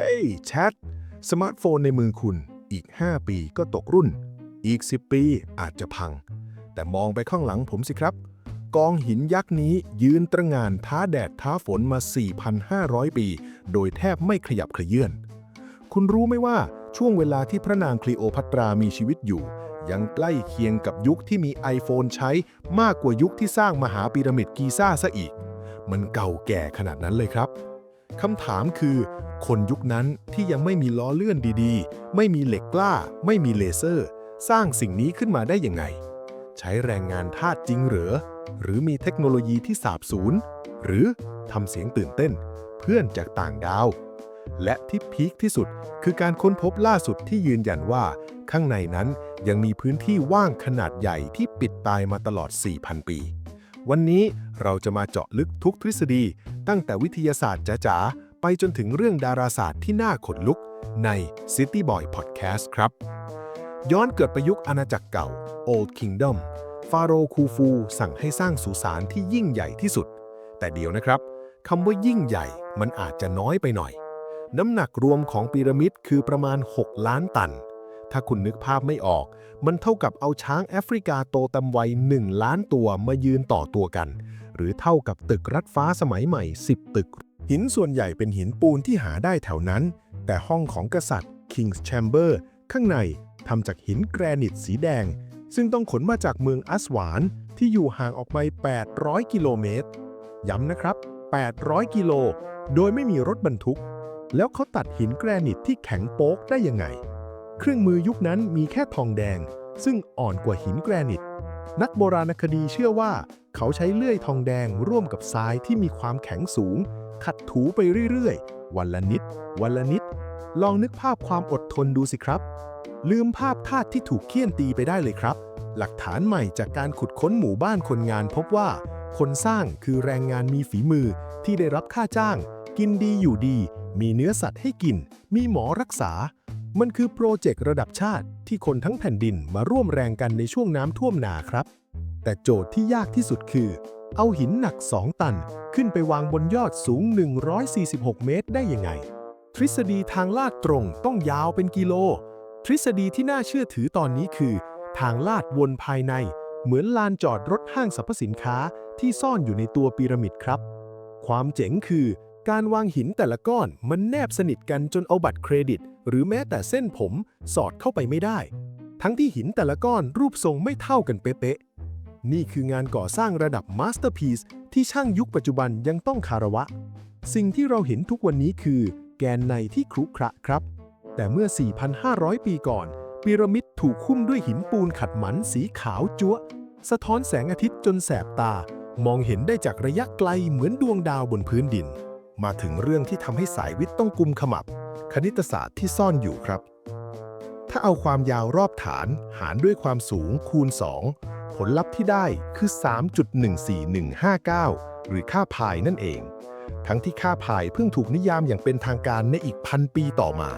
ฮ้ยแชท สมาร์ทโฟนในมือคุณอีก 5 ปีก็ตกรุ่น อีก 10 ปีอาจจะพัง แต่มองไปข้างหลังผมสิครับ กองหินยักษ์นี้ยืนตระหงานท้าแดดท้าฝนมา 4,500 ปี โดยแทบไม่ขยับเขยื่อนคุณรู้ไหมว่าช่วงเวลาที่พระนางคลีโอพัตรามีชีวิตอยู่ ยังใกล้เคียงกับยุคที่มี iPhone ใช้มากกว่ายุคที่สร้างมหาพีระมิดกีซ่าซะอีก มันเก่าแก่ขนาดนั้นเลยครับ คำถามคือ คนยุคนั้นที่ยังไม่มีล้อเลื่อนดีๆ ไม่มีเหล็กกล้า ไม่มีเลเซอร์ สร้างสิ่งนี้ขึ้นมาได้ยังไง ใช้แรงงานทาสจริงเหรอ หรือมีเทคโนโลยีที่สาบสูญ หรือทำเสียงตื่นเต้น เพื่อนจากต่างดาว และที่พีคที่สุดคือการค้นพบล่าสุดที่ยืนยันว่า ข้างในนั้นยังมีพื้นที่ว่างขนาดใหญ่ที่ปิดตายมาตลอด 4,000 ปี วันนี้เราจะมาเจาะลึกทุกทฤษฎี ตั้งแต่วิทยาศาสตร์จ๋าๆ ไปจนถึงเรื่องดาราศาสตร์ที่น่าขนลุกใน City Boy Podcast ครับ ย้อนเกิดประยุกต์อาณาจักรเก่า Old Kingdom ฟาโรคูฟู สั่งให้สร้างสุสานที่ยิ่งใหญ่ที่สุด แต่เดี๋ยวนะครับคำว่ายิ่งใหญ่มันอาจจะน้อยไปหน่อย น้ำหนักรวมของพีระมิดคือประมาณ 6 ล้านตัน ถ้าคุณนึกภาพไม่ออก มันเท่ากับเอาช้างแอฟริกาโตเต็มวัย 1 ล้านตัวมายืนต่อตัวกัน หรือเท่ากับตึกรัดฟ้าสมัยใหม่ 10 ตึก หินส่วนใหญ่เป็นหินปูนที่หาได้แถวนั้น แต่ห้องของกษัตริย์ King's Chamber ข้างในทำจากหินแกรนิตสีแดง ซึ่งต้องขนมาจากเมืองอัสวานที่อยู่ห่างออกไป 800 กิโลเมตร ย้ำนะครับ 800 กิโล โดยไม่มีรถบรรทุก แล้วเขาตัดหินแกรนิตที่แข็งโป๊กได้ยังไง เครื่องมือยุคนั้นมีแค่ทองแดง ซึ่งอ่อนกว่าหินแกรนิต นักโบราณคดีเชื่อว่า เขาใช้เลื่อยทองแดงร่วมกับทรายที่มีความแข็งสูง ขัดถูไปเรื่อยๆ วันละนิด วันละนิด ลองนึกภาพความอดทนดูสิครับ ลืมภาพทาสที่ถูกเคี่ยนตีไปได้เลยครับ หลักฐานใหม่จากการขุดค้นหมู่บ้านคนงานพบว่า คนสร้างคือแรงงานมีฝีมือที่ได้รับค่าจ้าง กินดีอยู่ดี มีเนื้อสัตว์ให้กิน มีหมอรักษา มันคือโปรเจกต์ระดับชาติที่คนทั้งแผ่นดินมาร่วมแรงกันในช่วงน้ำท่วมนาครับ แต่โจทย์ที่ยากที่สุดคือ เอาหินหนัก 2 ตัน ขึ้นไปวางบนยอดสูง 146 เมตรได้ยังไง ทฤษฎีทางลาดตรงต้องยาวเป็นกิโล ทฤษฎีที่น่าเชื่อถือตอนนี้คือ ทางลาดวนภายใน เหมือนลานจอดรถห้างสรรพสินค้าที่ซ่อนอยู่ในตัวพีระมิดครับ ความเจ๋งคือ การวางหินแต่ละก้อนมันแนบสนิทกันจนเอาบัตรเครดิต หรือแม้แต่เส้นผมสอดเข้าไปไม่ได้ ทั้งที่หินแต่ละก้อนรูปทรงไม่เท่ากันเป๊ะๆนี่คืองานก่อสร้างระดับมาสเตอร์พีซที่ช่างยุคปัจจุบันยังต้องคารวะ สิ่งที่เราเห็นทุกวันนี้คือ แกนในที่ครุขระครับ แต่เมื่อ 4,500 ปีก่อนพีระมิดถูกคุ้มด้วยหินปูนขัดหมันสีขาวจั๊วสะท้อนแสงอาทิตย์จนแสบตา มองเห็นได้จากระยะไกลเหมือนดวงดาวบนพื้นดิน มาถึงเรื่องที่ทำให้สายวิทย์ต้องกุมขมับ คณิตศาสตร์ที่ซ่อนอยู่ครับ ถ้าเอาความยาวรอบฐานหารด้วยความสูงคูณ 2 ผลลัพธ์ที่ได้คือ 3.14159 หรือค่าพายนั่นเอง ทั้งที่ค่าพายเพิ่งถูกนิยามอย่างเป็นทางการในอีกพันปีต่อมา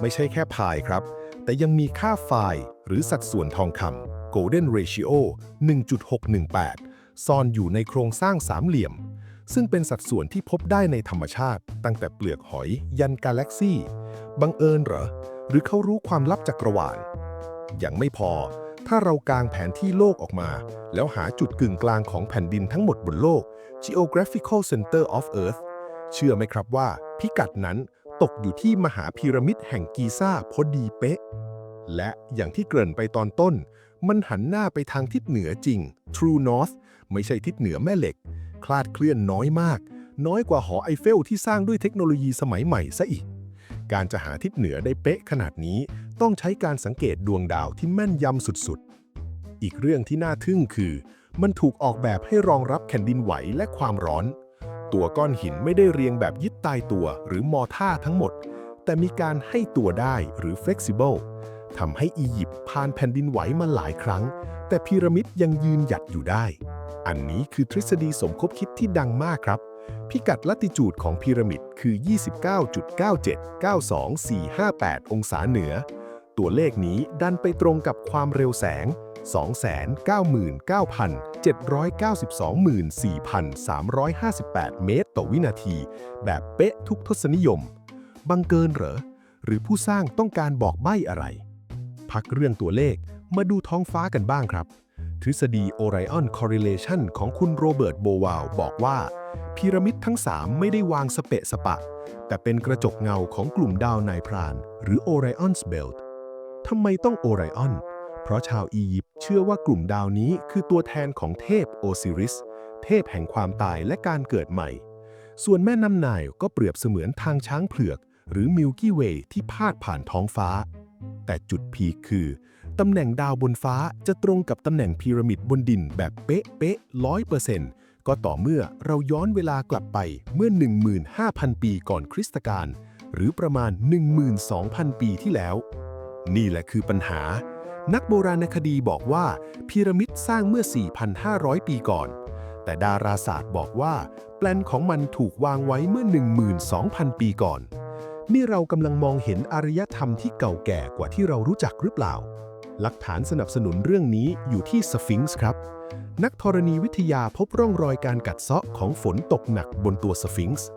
ไม่ใช่แค่พายครับ แต่ยังมีค่าไฟล์หรือสัดส่วนทองคำ Golden Ratio 1.618 ซ่อนอยู่ในโครงสร้างสามเหลี่ยม ซึ่งเป็นสัดส่วนที่พบได้ในธรรมชาติ ตั้งแต่เปลือกหอยยันกาแล็กซี่ บังเอิญเหรอ หรือเขารู้ความลับจักรวาลยังไม่พอ ถ้าเรากางแผนที่โลกออกมา แล้วหาจุดกึ่งกลางของแผ่นดินทั้งหมดบนโลก Geographical Center of Earth เชื่อไหมครับว่า พิกัดนั้นตกอยู่ที่มหาพีระมิดแห่งกีซ่าพอดีเป๊ะ และอย่างที่เกริ่นไปตอนต้น มันหันหน้าไปทางทิศเหนือจริง True North ไม่ใช่ทิศเหนือแม่เหล็ก คลาดเคลื่อนน้อยมาก น้อยกว่าหอไอเฟลที่สร้างด้วยเทคโนโลยีสมัยใหม่ซะอีก การจะหาทิศเหนือได้เป๊ะขนาดนี้ ต้องใช้การสังเกตดวงดาวที่แม่นยำสุดๆ อีกเรื่องที่น่าทึ่งคือ มันถูกออกแบบให้รองรับแผ่นดินไหวและความร้อน ตัวก้อนหินไม่ได้เรียงแบบยึดตายตัวหรือมอท่าทั้งหมด แต่มีการให้ตัวได้หรือ flexible ทำให้อียิปต์ผ่านแผ่นดินไหวมาหลายครั้ง แต่พีระมิดยังยืนหยัดอยู่ได้ อันนี้คือทฤษฎีสมคบคิดที่ดังมากครับ พิกัดลัติจูดของพีระมิดคือ 29.979248องศาเหนือ ตัวเลขนี้ดันไปตรงกับความเร็วแสง 299,792,4358 เมตรต่อวินาที แบบเป๊ะทุกทศนิยม บังเกินเหรอ หรือผู้สร้างต้องการบอกใบ้อะไร พักเรื่องตัวเลขมาดูท้องฟ้ากันบ้างครับ ทฤษฎี Orion Correlation ของคุณโรเบิร์ตโบวาลบอกว่า พีระมิดทั้ง 3 ไม่ได้วางสเปะสปะ แต่เป็นกระจกเงาของกลุ่มดาวนายพราน หรือ Orion's Belt ทำไมต้องโอไรออน เพราะชาวอียิปต์เชื่อว่ากลุ่มดาวนี้คือตัวแทนของเทพโอซิริส เทพแห่งความตายและการเกิดใหม่ ส่วนแม่น้ำไนายก็เปรียบเสมือนทางช้างเผือก หรือมิลกี้เวย์ที่พาดผ่านท้องฟ้า แต่จุดพีคคือ ตำแหน่งดาวบนฟ้าจะตรงกับตำแหน่งพีระมิดบนดินแบบเป๊ะเป๊ะร้อยเปอร์เซ็นต์ก็ต่อเมื่อเราย้อนเวลากลับไปเมื่อ 15,000 ปีก่อนคริสตกาลหรือประมาณ 12,000 ปีที่แล้ว นี่แหละคือปัญหา นักโบราณคดีบอกว่าพีระมิดสร้างเมื่อ 4,500 ปีก่อน แต่ดาราศาสตร์บอกว่าแปลนของมันถูกวางไว้เมื่อ 12,000 ปีก่อน นี่เรากำลังมองเห็นอารยธรรมที่เก่าแก่กว่าที่เรารู้จักหรือเปล่า หลักฐานสนับสนุนเรื่องนี้อยู่ที่สฟิงซ์ครับ นักธรณีวิทยาพบร่องรอยการกัดเซาะของฝนตกหนักบนตัวสฟิงซ์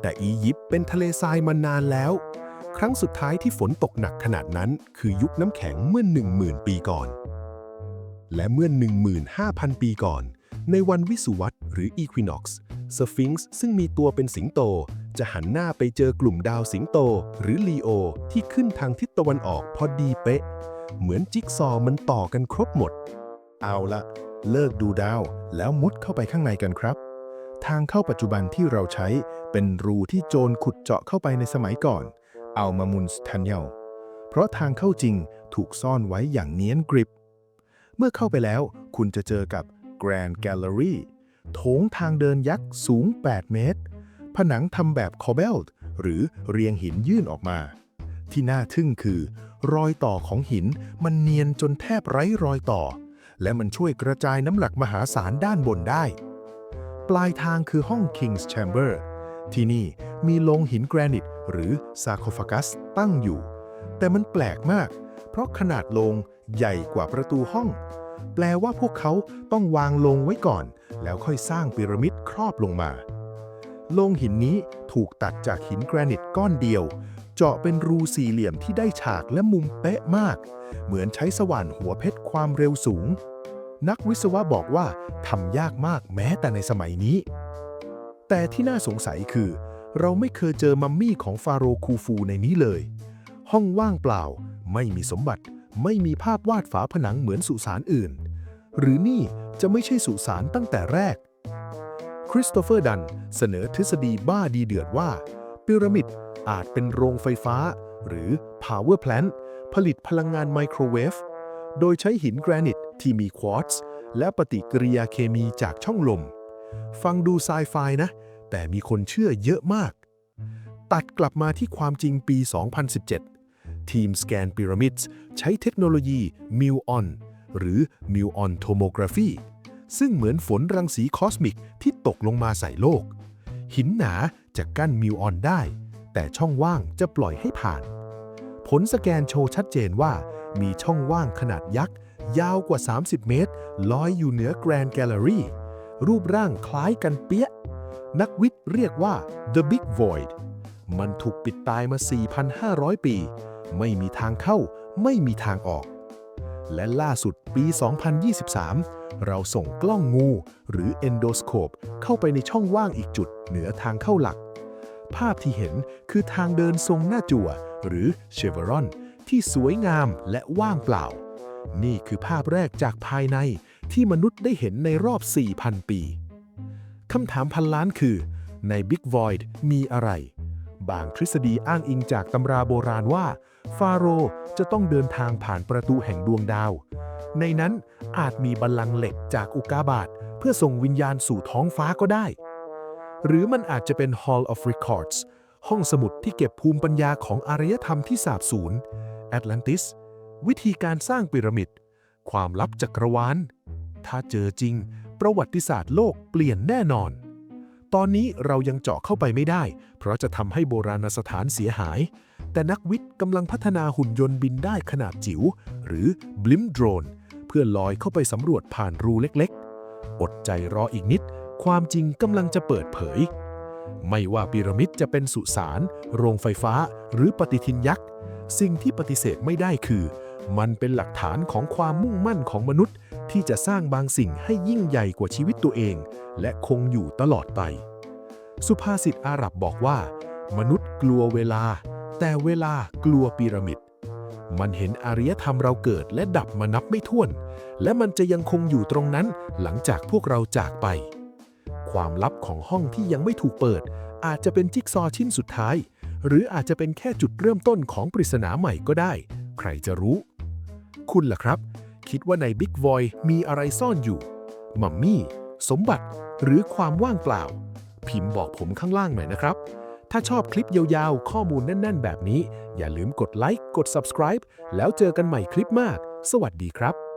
แต่อียิปต์เป็นทะเลทรายมานานแล้ว ครั้งสุดท้ายที่ฝนตกหนักขนาดนั้น คือยุคน้ำแข็งเมื่อ 10,000 ปีก่อน และเมื่อ 15,000 ปีก่อน ในวันวิสุวัตหรืออีควินอกซ์สฟิงซ์ซึ่งมีตัวเป็นสิงโตจะหันหน้าไปเจอกลุ่มดาวสิงโตหรือลีโอที่ขึ้นทางทิศตะวันออกพอดีเป๊ะ เหมือนจิ๊กซอมันต่อกันครบหมด เอาละเลิกดูดาวแล้วมุดเข้าไปข้างในกันครับ ทางเข้าปัจจุบันที่เราใช้เป็นรูที่โจรขุดเจาะเข้าไปในสมัยก่อน เอามามุนสทันเยลเพราะทางเข้าจริงถูกซ่อนไว้อย่างเนียนกริบ เมื่อเข้าไปแล้วคุณจะเจอกับ Grand Gallery โถงทางเดินยักษ์สูง 8 เมตร ผนังทำแบบคอเบลหรือเรียงหินยื่นออกมา ที่น่าทึ่งคือ รอยต่อของหินมันเนียนจนแทบไร้รอยต่อ และมันช่วยกระจายน้ำหนักมหาศาลด้านบนได้ ปลายทางคือห้อง King's Chamber ที่นี่มีโลงหินแกรนิตหรือซาโคฟากัสตั้งอยู่ แต่มันแปลกมาก เพราะขนาดโลงใหญ่กว่าประตูห้อง แปลว่าพวกเขาต้องวางโลงไว้ก่อน แล้วค่อยสร้างพีระมิดครอบลงมาโลงหินนี้ถูกตัดจากหินแกรนิตก้อนเดียว เจาะเป็นรูสี่เหลี่ยมที่ได้ฉากและมุมเป๊ะมาก เหมือนใช้สว่านหัวเพชรความเร็วสูง นักวิศวะบอกว่าทำยากมากแม้แต่ในสมัยนี้ แต่ที่น่าสงสัยคือ เราไม่เคยเจอมัมมี่ของฟาโรห์คูฟูในนี้เลย ห้องว่างเปล่า ไม่มีสมบัติ ไม่มีภาพวาดฝาผนังเหมือนสุสานอื่น หรือนี่จะไม่ใช่สุสานตั้งแต่แรก คริสโตเฟอร์ดันเสนอทฤษฎีบ้าดีเดือดว่าพีระมิด อาจเป็นโรงไฟฟ้า หรือ power plant ผลิตพลังงานไมโครเวฟ โดยใช้หินแกรนิตที่มีควอตซ์และปฏิกิริยาเคมีจากช่องลม ฟังดูไซไฟนะ แต่มีคนเชื่อเยอะมาก ตัดกลับมาที่ความจริงปี 2017 ทีมสแกนพีระมิดใช้เทคโนโลยี MUON หรือ MUON Tomography ซึ่งเหมือนฝนรังสีคอสมิกที่ตกลงมาใส่โลก หินหนาจะกั้นมิวออนได้ แต่ช่องว่างจะปล่อยให้ผ่าน ผลสแกนโชว์ชัดเจนว่า มีช่องว่างขนาดยักษ์ ยาวกว่า 30 เมตร ลอยอยู่เหนือแกรนด์แกลเลอรี่ รูปร่างคล้ายกันเปี้ย นักวิทย์เรียกว่า the big void มันถูกปิดตายมา 4,500 ปี ไม่มีทางเข้า ไม่มีทางออก และล่าสุดปี 2023 เราส่งกล้องงู หรือ endoscope เข้าไปในช่องว่างอีกจุดเหนือทางเข้าหลัก ภาพที่เห็นคือทางเดินทรงหน้าจั่ว หรือเชเวรอนที่สวยงามและว่างเปล่า นี่คือภาพแรกจากภายในที่มนุษย์ได้เห็นในรอบ 4,000 ปี คำถามพันล้านคือ ใน Big Void มีอะไร บางทฤษฎีอ้างอิงจากตำราโบราณว่า ฟาโรห์จะต้องเดินทางผ่านประตูแห่งดวงดาว ในนั้นอาจมีบัลลังก์เหล็กจากอุกาบาตเพื่อส่งวิญญาณสู่ท้องฟ้าก็ได้ หรือมันอาจจะเป็น Hall of Records ห้องสมุดที่เก็บภูมิปัญญาของอารยธรรมที่สาบสูญแอตแลนติส วิธีการสร้างพีระมิด ความลับจักรวาล ถ้าเจอจริง ประวัติศาสตร์โลกเปลี่ยนแน่นอน ตอนนี้เรายังเจาะเข้าไปไม่ได้ เพราะจะทำให้โบราณสถานเสียหาย แต่นักวิทย์กำลังพัฒนาหุ่นยนต์บินได้ขนาดจิ๋ว หรือ Blimp Drone เพื่อลอยเข้าไปสำรวจผ่านรูเล็กๆ อดใจรออีกนิด ความจริงกำลังจะเปิดเผย ไม่ว่าพีระมิดจะเป็นสุสาน โรงไฟฟ้า หรือปฏิทินยักษ์ สิ่งที่ปฏิเสธไม่ได้คือ มันเป็นหลักฐานของความมุ่งมั่นของมนุษย์ ที่จะสร้างบางสิ่งให้ยิ่งใหญ่กว่าชีวิตตัวเอง และคงอยู่ตลอดไป สุภาษิตอาหรับบอกว่า มนุษย์กลัวเวลา แต่เวลากลัวพีระมิดมันเห็นอารยธรรมเราเกิดและดับมานับไม่ถ้วน และมันจะยังคงอยู่ตรงนั้นหลังจากพวกเราจากไป ความลับของห้องที่ยังไม่ถูกเปิด อาจจะเป็นจิ๊กซอชิ้นสุดท้าย หรืออาจจะเป็นแค่จุดเริ่มต้นของปริศนาใหม่ก็ได้ ใครจะรู้ คุณล่ะครับ คิดว่าใน Big Void มีอะไรซ่อนอยู่มัมมี่ สมบัติ หรือความว่างเปล่า พิมพ์บอกผมข้างล่างหน่อยนะครับ ถ้าชอบคลิปยาวๆ ข้อมูลแน่น ๆ แบบนี้ อย่าลืมกดไลค์กด subscribe แล้วเจอกันใหม่คลิปมาก สวัสดีครับ